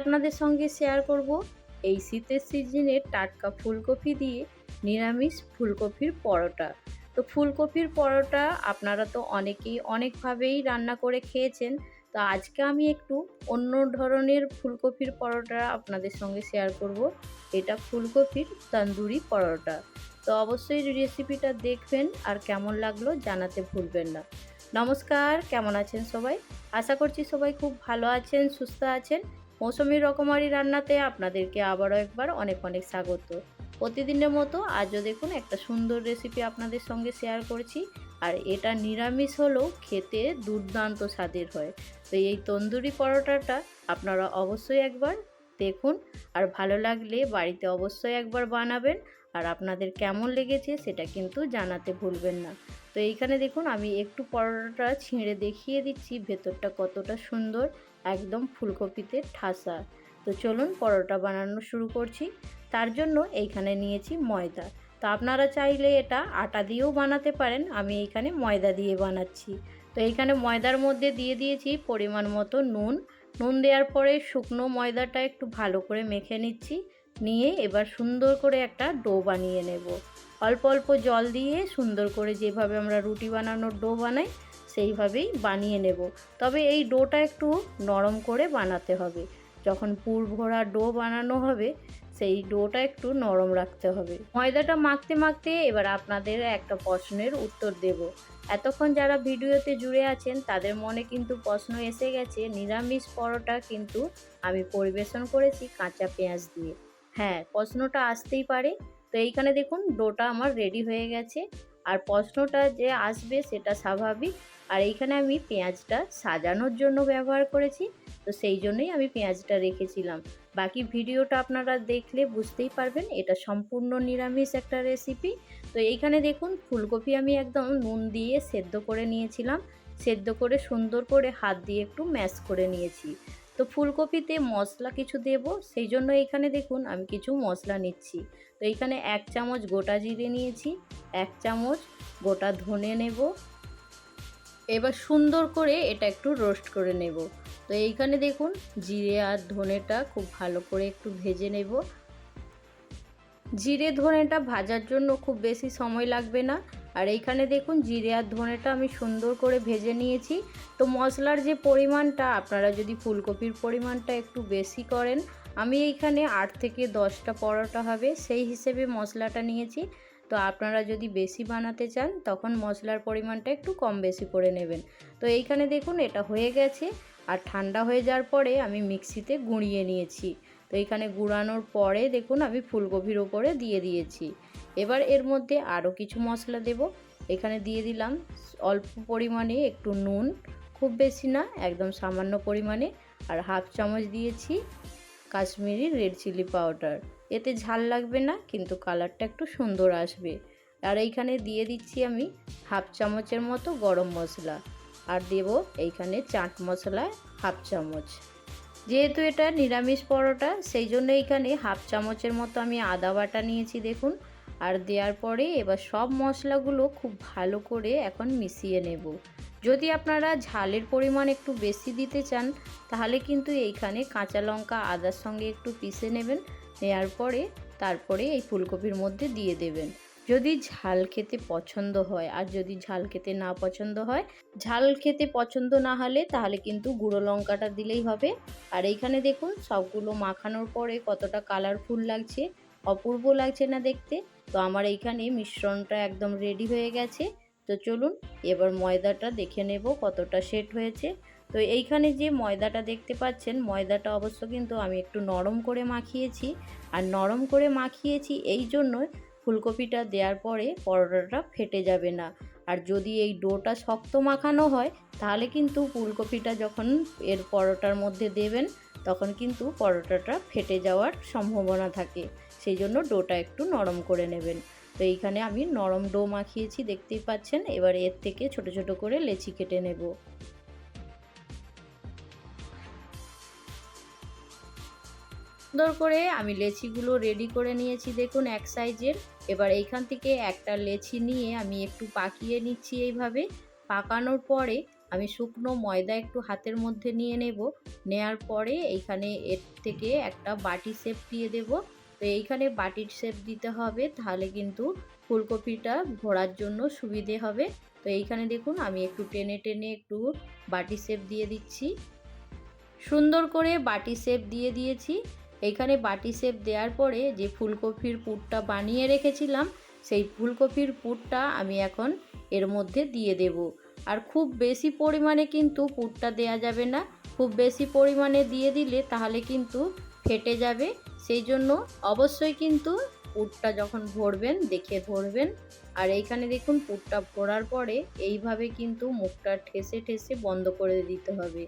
আপনাদের সঙ্গে শেয়ার করব এই শীতের সিজনে টাটকা ফুলকপি দিয়ে নিরামিষ ফুলকপির পরোটা। তো ফুলকপির পরোটা আপনারা তো অনেকেই অনেকভাবেই রান্না করে খেয়েছেন। তো আজকে আমি একটু অন্য ধরনের ফুলকপির পরোটা আপনাদের সঙ্গে শেয়ার করব। এটা ফুলকপির তন্দুরি পরোটা। তো অবশ্যই রেসিপিটা দেখবেন আর কেমন লাগল জানাতে ভুলবেন না। নমস্কার, কেমন আছেন সবাই? আশা করছি সবাই খুব ভালো আছেন, সুস্থ আছেন। মৌসুমি রকমারি রান্নাতে আপনাদেরকে আবারও একবার অনেক অনেক স্বাগত। প্রতিদিনের মতো আজও দেখুন একটা সুন্দর রেসিপি আপনাদের সঙ্গে শেয়ার করছি। আর এটা নিরামিষ হলেও খেতে দুর্দান্ত স্বাদের হয়। তো এই তন্দুরি পরোটাটা আপনারা অবশ্যই একবার দেখুন। আর ভালো লাগলে বাড়িতে অবশ্যই একবার বানাবেন। আর আপনাদের কেমন লেগেছে সেটা কিন্তু জানাতে ভুলবেন না। তো এইখানে দেখুন আমি একটু পরোটাটা ছিঁড়ে দেখিয়ে দিচ্ছি ভেতরটা কতটা সুন্দর। একদম ফুলকপিতে ঠাসা। তো চলুন পরোটা বানানো শুরু করছি। তার জন্য এইখানে নিয়েছি ময়দা। তো আপনারা চাইলে এটা আটা দিয়েও বানাতে পারেন। আমি এইখানে ময়দা দিয়ে বানাচ্ছি। তো এইখানে ময়দার মধ্যে দিয়ে দিয়েছি পরিমাণ মতো নুন। নুন দেওয়ার পরে শুকনো ময়দাটা একটু ভালো করে মেখে নিচ্ছি। নিয়ে এবার সুন্দর করে একটা ডো বানিয়ে নেব। অল্প অল্প জল দিয়ে সুন্দর করে যেভাবে আমরা রুটি বানানোর ডো বানাই সেইভাবেই বানিয়ে নেব। তবে এই ডোটা একটু নরম করে বানাতে হবে। যখন পুর ভরা ডো বানানো হবে, সেই ডোটা একটু নরম রাখতে হবে। ময়দাটা মাখতে মাখতে এবার আপনাদের একটা প্রশ্নের উত্তর দেব। এতক্ষণ যারা ভিডিওতে জুড়ে আছেন, তাদের মনে কিন্তু প্রশ্ন এসে গেছে, নিরামিষ পরোটা কিন্তু আমি পরিবেশন করেছি কাঁচা পেঁয়াজ দিয়ে। হ্যাঁ প্রশ্নটা আসতেই পারে। তো এইখানে দেখুন, ডোটা আমার রেডি হয়ে গেছে। আর প্রশ্নটা যে আসবে, সেটা স্বাভাবিক আর এইখানে আমি পেঁয়াজটা সাজানোর জন্য ব্যবহার করেছি, তো সেই জন্যই আমি পেঁয়াজটা রেখেছিলাম। বাকি ভিডিওটা আপনারা দেখলে বুঝতেই পারবেন, এটা সম্পূর্ণ নিরামিষ একটা রেসিপি তো এইখানে দেখুন, ফুলকপি আমি একদম নুন দিয়ে সেদ্ধ করে নিয়েছিলাম। সেদ্ধ করে সুন্দর করে হাত দিয়ে একটু ম্যাশ করে নিয়েছি। তো ফুলকপিতে মশলা কিছু দেব, সেই জন্য এখানে দেখুন আমি কিছু মশলা নিচ্ছি। তো এইখানে এক চামচ গোটা জিরে নিয়েছি, এক চামচ গোটা ধনে নেব এবার সুন্দর করে এটা একটু রোস্ট করে নেব। তো এইখানে দেখুন, জিরে আর ধনেটা খুব ভালো করে একটু ভেজে নেব। জিরে ধনেটা ভাজার জন্য খুব বেশি সময় লাগবে না। আর এইখানে দেখুন, জিরে আর ধনেটা আমি সুন্দর করে ভেজে নিয়েছি। তো মশলার যে পরিমাণটা, আপনারা যদি ফুলকপির পরিমাণটা একটু বেশি করেন, আমি এইখানে আট থেকে দশটা পরোটা হবে, সেই হিসেবে মশলাটা নিয়েছি। তো আপনারা যদি বেশি বানাতে চান, তখন মশলার পরিমাণটা একটু কম বেশি করে নেবেন। তো এইখানে দেখুন, এটা হয়ে গেছে। আর ঠান্ডা হয়ে যাওয়ার পরে আমি মিক্সিতে গুঁড়িয়ে নিয়েছি। তো এইখানে গুঁড়ানোর পরে দেখুন, আমি ফুলকপির ওপরে দিয়ে দিয়েছি। এবার এর মধ্যে আরও কিছু মশলা দেব। এখানে দিয়ে দিলাম অল্প পরিমাণে একটু নুন, খুব বেশি না, একদম সামান্য পরিমাণে। আর হাফ চামচ দিয়েছি কাশ্মীরি রেড চিলি পাউডার। এতে ঝাল লাগবে না, কিন্তু কালারটা একটু সুন্দর আসবে। আর এইখানে দিয়ে দিচ্ছি আমি হাফ চামচের মতো গরম মশলা। আর দেব এইখানে চাট মশলা হাফ চামচ। যেহেতু এটা নিরামিষ পরোটা, সেই জন্য এইখানে হাফ চামচের মতো আমি আদা বাটা নিয়েছি দেখুন। আর দেওয়ার পরে এবার সব মশলাগুলো খুব ভালো করে এখন মিশিয়ে নেব। যদি আপনারা ঝালের পরিমাণ একটু বেশি দিতে চান, তাহলে কিন্তু এইখানে কাঁচা লঙ্কা আদার সঙ্গে একটু পিষে নেবেন। নেওয়ার পরে তারপরে এই ফুলকপির মধ্যে দিয়ে দেবেন। যদি ঝাল খেতে পছন্দ হয় আর যদি ঝাল খেতে না পছন্দ হয়, ঝাল খেতে পছন্দ না হলে তাহলে কিন্তু গুঁড়ো লঙ্কাটা দিলেই হবে। আর এইখানে দেখুন সবগুলো মাখানোর পরে কতটা কালারফুল লাগছে, অপূর্ব লাগছে না দেখতে। তো আমার এইখানে মিশ্রণটা একদম রেডি হয়ে গেছে। তো চলুন এবার ময়দাটা দেখে নেব কতটা সেট হয়েছে। তো এইখানে যে ময়দাটা দেখতে পাচ্ছেন, ময়দাটা অবশ্য কিন্তু আমি একটু নরম করে মাখিয়েছি। আর নরম করে মাখিয়েছি এই জন্যই ফুলকপিটা দেওয়ার পরে পরোটাটা ফেটে যাবে না। আর যদি এই ডোটা শক্ত মাখানো হয়, তাহলে কিন্তু ফুলকপিটা যখন এর পরোটার মধ্যে দেবেন, তখন কিন্তু পরোটাটা ফেটে যাওয়ার সম্ভাবনা থাকে। সেই জন্য ডোটা একটু নরম করে নেবেন। তো এইখানে আমি নরম ডো মাখিয়েছি, দেখতেই পাচ্ছেন। এবার এর থেকে ছোট ছোট করে লেচি কেটে নেব। সুন্দর করে আমি লেচিগুলো রেডি করে নিয়েছি, দেখুন এক সাইজের এবার এইখান থেকে একটা লেচি নিয়ে আমি একটু পাকিয়ে নিচ্ছি এইভাবে। পাকানোর পরে আমি শুকনো ময়দা একটু হাতের মধ্যে নিয়ে নেব। নেয়ার পরে এইখানে এর থেকে একটা বাটি শেপ দিয়ে দেব। তো এইখানে বাটির শেপ দিতে হবে, তাহলে কিন্তু ফুলকপিটা ঘোরার জন্য সুবিধে হবে। তো এইখানে দেখুন আমি একটু টেনে টেনে একটু বাটি শেপ দিয়ে দিচ্ছি। সুন্দর করে বাটি শেপ দিয়ে দিয়েছি। এইখানে বাটি শেপ দেওয়ার পরে যে ফুলকপির পুরটা বানিয়ে রেখেছিলাম, সেই ফুলকপির পুরটা আমি এখন এর মধ্যে দিয়ে দেব। আর খুব বেশি পরিমাণে কিন্তু পুরটা দেয়া যাবে না। খুব বেশি পরিমাণে দিয়ে দিলে তাহলে কিন্তু ফেটে যাবে। সেই জন্য অবশ্যই কিন্তু পুরটা যখন ভরবেন, দেখে ধরবেন আর এইখানে দেখুন, পুরটা ভরার পরে এইভাবে কিন্তু মুখটা ঠেসে ঠেসে বন্ধ করে দিতে হবে।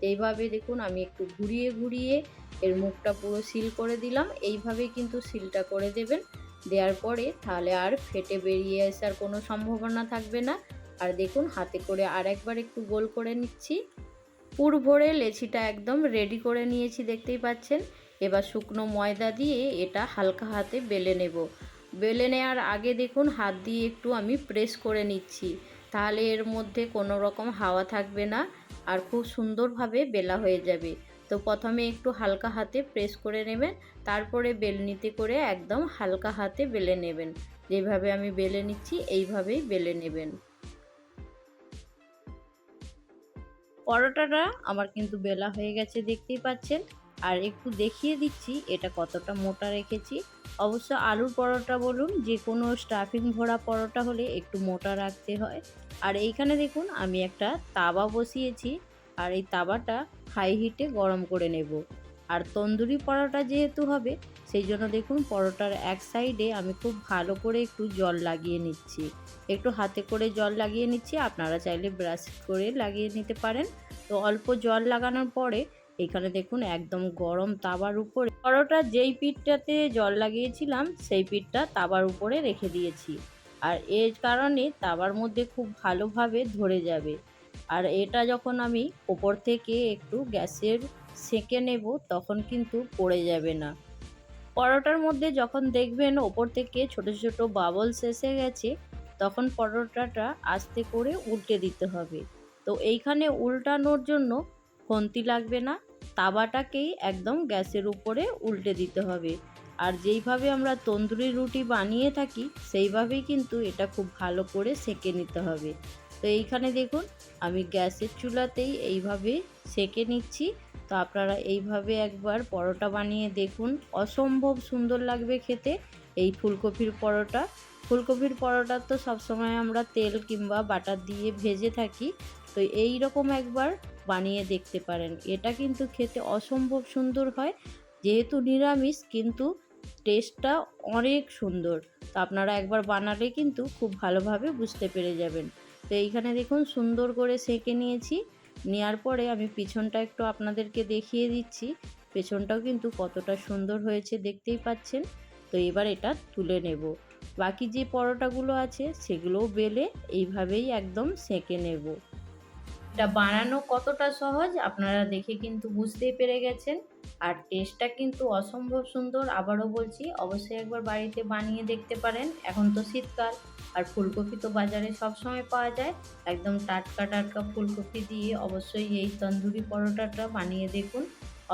এইভাবে দেখুন, আমি একটু ঘুরিয়ে ঘুরিয়ে এর মুখটা পুরো সিল করে দিলাম। এইভাবেই কিন্তু সিলটা করে দেবেন। দেওয়ার পরে তাহলে আর ফেটে বেরিয়ে আসার কোনো সম্ভাবনা থাকবে না। আর দেখুন, হাতে করে আর একবার একটু গোল করে নিচ্ছি। পুর ভরে লেচিটা একদম রেডি করে নিয়েছি, দেখতেই পাচ্ছেন। এবার শুকনো ময়দা দিয়ে এটা হালকা হাতে বেলে নেব। বেলে নেওয়ার আগে দেখুন, হাত দিয়ে একটু আমি প্রেস করে নিচ্ছি। তাহলে এর মধ্যে কোনো রকম হাওয়া থাকবে না। আর খুব সুন্দরভাবে বেলা হয়ে যাবে। তো প্রথমে একটু হালকা হাতে প্রেস করে নেবেন, তারপরে বেলনিতে করে একদম হালকা হাতে বেলে নেবেন। যেভাবে আমি বেলে নিচ্ছি, এইভাবেই বেলে নেবেন। পরোটাটা আমার কিন্তু বেলা হয়ে গেছে, দেখতেই পাচ্ছেন। আর একটু দেখিয়ে দিচ্ছি, এটা কতটা মোটা রেখেছি। অবশ্য আলুর পরোটা বলুন যে কোনো স্টাফিং ভরা পরোটা হলে একটু মোটা রাখতে হয়। আর এইখানে দেখুন, আমি একটা তাওয়া বসিয়েছি। আর এই তাওয়াটা হাই হিটে গরম করে নেব। আর তন্দুরি পরোটা যেহেতু হবে, সেই জন্য দেখুন পরোটার এক সাইডে আমি খুব ভালো করে একটু জল লাগিয়ে নিচ্ছি। একটু হাতে করে জল লাগিয়ে নিচ্ছি, আপনারা চাইলে ব্রাশ করে লাগিয়ে নিতে পারেন। তো অল্প জল লাগানোর পরে এখানে দেখুন একদম গরম তাবার উপরে পরোটা যেই পিঠটাতে জল লাগিয়েছিলাম, সেই পিঠটা তাবার উপরে রেখে দিয়েছি। আর এর কারণে তাবার মধ্যে খুব ভালোভাবে ধরে যাবে। আর এটা যখন আমি ওপর থেকে একটু গ্যাসের সেঁকে নেব, তখন কিন্তু পড়ে যাবে না। পরোটার মধ্যে যখন দেখবেন ওপর থেকে ছোট ছোট বাবলস এসে গেছে, তখন পরোটাটা আস্তে করে উল্টে দিতে হবে। তো এইখানে উল্টানোর জন্য খন্তি লাগবে না তাবাটাকেই একদম গ্যাসের উপরে উল্টে দিতে হবে। আর যেইভাবে আমরা তন্দুরি রুটি বানিয়ে থাকি, সেইভাবেই কিন্তু এটা খুব ভালো করে সেঁকে নিতে হবে। এইখানে দেখুন, আমি গ্যাসের চুলাতেই এইভাবে সেঁকে নিচ্ছি। তো আপনারা এইভাবে একবার পরোটা বানিয়ে দেখুন, অসম্ভব সুন্দর লাগবে খেতে এই ফুলকপির পরোটা। ফুলকপির পরোটা তো সবসময় আমরা তেল কিংবা বাটার দিয়ে ভেজে থাকি, তো এই রকম একবার বানিয়ে দেখতে পারেন। এটা কিন্তু খেতে অসম্ভব সুন্দর হয়, যেহেতু নিরামিষ কিন্তু টেস্টটা অনেক সুন্দর। তো আপনারা একবার বানালে কিন্তু খুব ভালোভাবে বুঝতে পেরে যাবেন। তো এইখানে দেখুন সুন্দর করে সেঁকে নিয়েছি। নেওয়ার পরে আমি পিছনটা একটু আপনাদেরকে দেখিয়ে দিচ্ছি। পেছনটাও কিন্তু কতটা সুন্দর হয়েছে দেখতেই পাচ্ছেন। তো এবার এটা তুলে নেব। বাকি যে পরোটাগুলো আছে সেগুলোও বেলে এইভাবেই একদম সেঁকে নেব। এটা বানানো কতটা সহজ আপনারা দেখে কিন্তু বুঝতেই পেরে গেছেন। আর টেস্টটা কিন্তু অসম্ভব সুন্দর, আবারও বলছি, অবশ্যই একবার বাড়িতে বানিয়ে দেখতে পারেন। এখন তো শীতকাল, আর ফুলকপি তো বাজারে সব সময় পাওয়া যায়। একদম টাটকা টাটকা ফুলকপি দিয়ে অবশ্যই এই তন্দুরি পরোটাটা বানিয়ে দেখুন।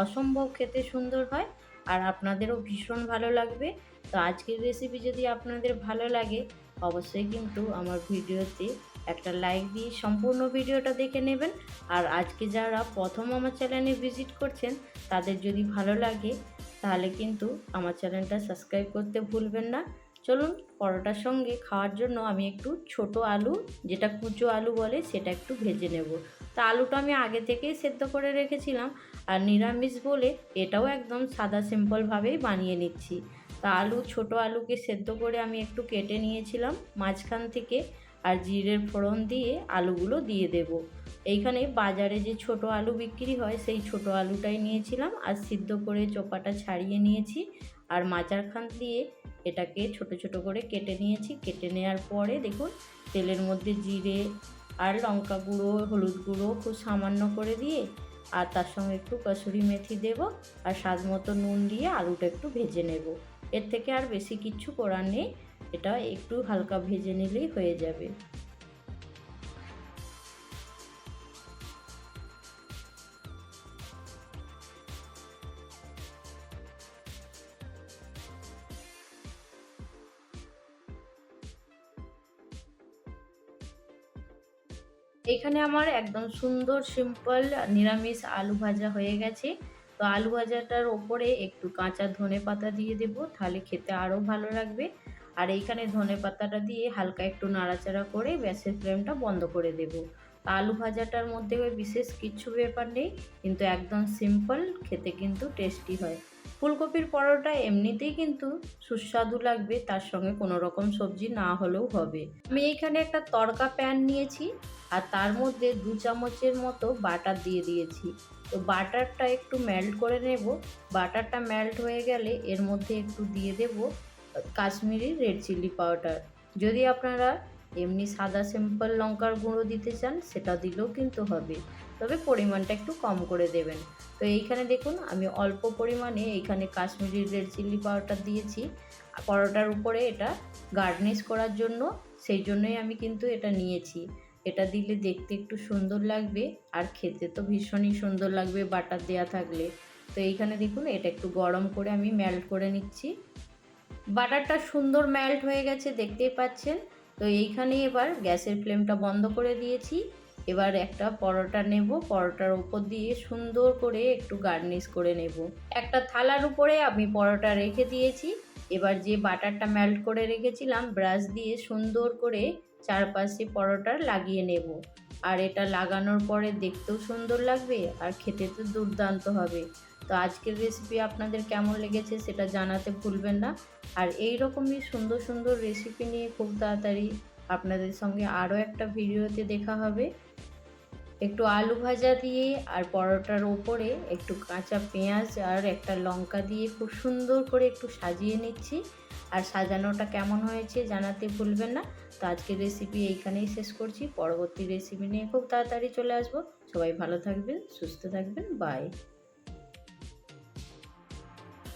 অসম্ভব খেতে সুন্দর হয়, আর আপনাদেরও ভীষণ ভালো লাগবে। তো আজকের রেসিপি যদি আপনাদের ভালো লাগে, অবশ্যই কিন্তু আমার ভিডিওতে একটা লাইক দিয়ে সম্পূর্ণ ভিডিওটা দেখে নেবেন। আর আজকে যারা প্রথম আমার চ্যানেলে ভিজিট করছেন, তাদের যদি ভালো লাগে, তাহলে কিন্তু আমার চ্যানেলটা সাবস্ক্রাইব করতে ভুলবেন না। চলুন পরোটার সঙ্গে খাওয়ার জন্য আমি একটু ছোট আলু, যেটা কুচো আলু বলে সেটা একটু ভেজে নেব। তা আলুটা আমি আগে থেকেই সেদ্ধ করে রেখেছিলাম, আর নিরামিষ বলে এটাও একদম সাদা সিম্পলভাবেই বানিয়ে নিচ্ছি। তা আলু, ছোট আলুকে সেদ্ধ করে আমি একটু কেটে নিয়েছিলাম, মাঝখান থেকে আর জিরের ফোড়ন দিয়ে আলুগুলো দিয়ে দেব। এইখানে বাজারে যে ছোট আলু বিক্রি হয়, সেই ছোট আলুটাই নিয়েছিলাম আর সিদ্ধ করে চোপাটা ছাড়িয়ে নিয়েছি আর মাচার খান দিয়ে এটাকে ছোট ছোট করে কেটে নিয়েছি। কেটে নেওয়ার পরে দেখুন, তেলের মধ্যে জিরে আর লঙ্কা গুঁড়ো, হলুদ গুঁড়ো খুব সামান্য করে দিয়ে আর তার সঙ্গে একটু কসুরি মেথি দেব আর স্বাদ মতো নুন দিয়ে আলুটা একটু ভেজে নেব। এর থেকে আর বেশি কিচ্ছু করার নেই। এটা একটু হালকা ভেজে নিলেই হয়ে যাবে। এখানে আমার একদম সুন্দর, সিম্পল নিরামিষ আলু ভাজা হয়ে গেছে। তো আলু ভাজাটার ওপরে একটু কাঁচা ধনে পাতা দিয়ে দেবো, তাহলে খেতে আরও ভালো লাগবে। আর এইখানে ধনে পাতাটা দিয়ে হালকা একটু নাড়াচাড়া করে গ্যাসের ফ্লেমটা বন্ধ করে দেব। আলু ভাজাটার মধ্যে বিশেষ কিছু ব্যাপার নেই, কিন্তু একদম সিম্পল, খেতে কিন্তু টেস্টি হয়। ফুলকপির পরোটা এমনিতেই কিন্তু সুস্বাদু লাগবে, তার সঙ্গে কোনো রকম সবজি না হলেও হবে। আমি এইখানে একটা তড়কা প্যান নিয়েছি, আর তার মধ্যে দু চামচের মতো বাটার দিয়ে দিয়েছি। তো বাটারটা একটু মেল্ট করে নেব। বাটারটা মেল্ট হয়ে গেলে এর মধ্যে একটু দিয়ে দেব কাশ্মীরি রেড চিলি পাউডার। যদি আপনারা এমনি সাদা সিম্পল লঙ্কার গুঁড়ো দিতে চান, সেটা দিলেও কিন্তু হবে। তবে পরিমাণটা একটু কম করে দেবেন। তো এইখানে দেখুন, আমি অল্প পরিমাণে এইখানে কাশ্মীরি রেড চিলি পাউডার দিয়েছি। পরোটার উপরে এটা গার্নিশ করার জন্য, সেই জন্যই আমি কিন্তু এটা নিয়েছি। এটা দিলে দেখতে একটু সুন্দর লাগবে, আর খেতে তো ভীষণই সুন্দর লাগবে, বাটার দেয়া থাকলে। তো এইখানে দেখুন, এটা একটু গরম করে আমি মেল্ট করে নিচ্ছি। বাটারটা সুন্দর মেল্ট হয়ে গেছে, দেখতেই পাচ্ছেন। তো এইখানে এবার গ্যাসের ফ্লেমটা বন্ধ করে দিয়েছি। এবার একটা পরোটা নেব, পরোটার উপর দিয়ে সুন্দর করে একটু গার্নিশ করে নেব। একটা থালার উপরে আমি পরোটা রেখে দিয়েছি। এবার যে বাটারটা মেল্ট করে রেখেছিলাম ব্রাশ দিয়ে সুন্দর করে চারপাশে পরোটার লাগিয়ে নেব। আর এটা লাগানোর পরে দেখতেও সুন্দর লাগবে, আর খেতে তো দুর্দান্ত হবে। তো আজকের রেসিপি আপনাদের কেমন লেগেছে সেটা জানাতে ভুলবেন না। আর এই রকমই সুন্দর সুন্দর রেসিপি নিয়ে খুব তাড়াতাড়ি আপনাদের সঙ্গে আরও একটা ভিডিওতে দেখা হবে। একটু আলু ভাজা দিয়ে আর পরোটার ওপরে একটু কাঁচা পেঁয়াজ আর একটা লঙ্কা দিয়ে খুব সুন্দর করে একটু সাজিয়ে নিচ্ছি। আর সাজানোটা কেমন হয়েছে জানাতে ভুলবেন না। তো আজকের রেসিপি এইখানেই শেষ করছি। পরবর্তী রেসিপি নিয়ে খুব তাড়াতাড়ি চলে আসব। সবাই ভালো থাকবেন, সুস্থ থাকবেন বাই